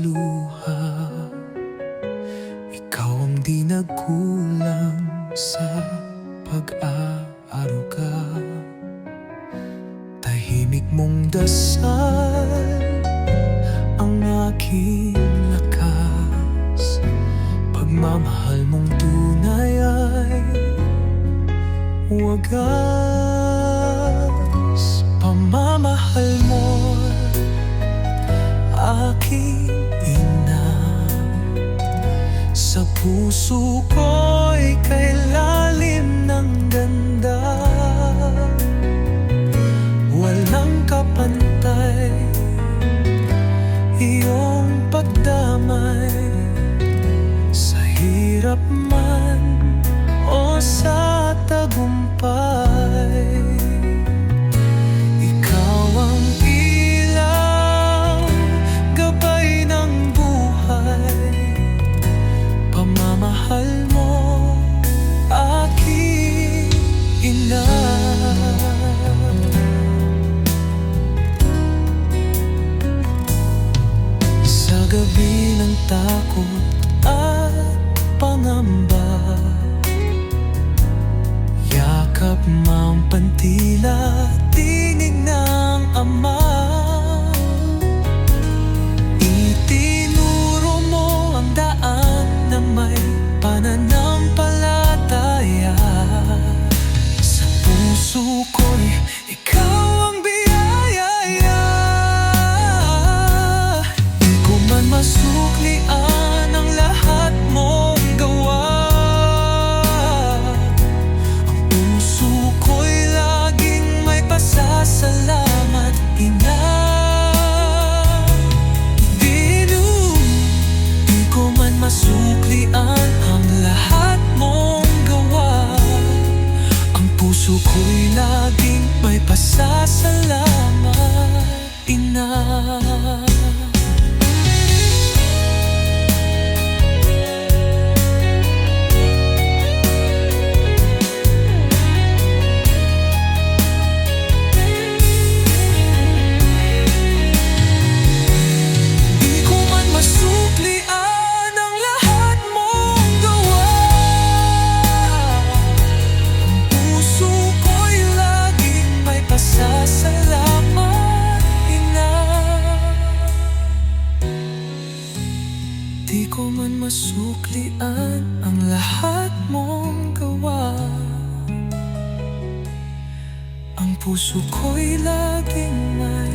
luha. Ikaw ang di nagkulang Sa pag-aaruga Tahimik mong dasal Ang aking lakas. Pagmamahal mong tunay ay Wagas. Pamamahal mo Aking puso ko'y kailalim ng ganda. Walang kapantay Iyong pagdamay. Sa hirap man pangamba Yakap mampantila, tinig ng puso ko'y laging may pasasalamat, Ina puso ko'y laging may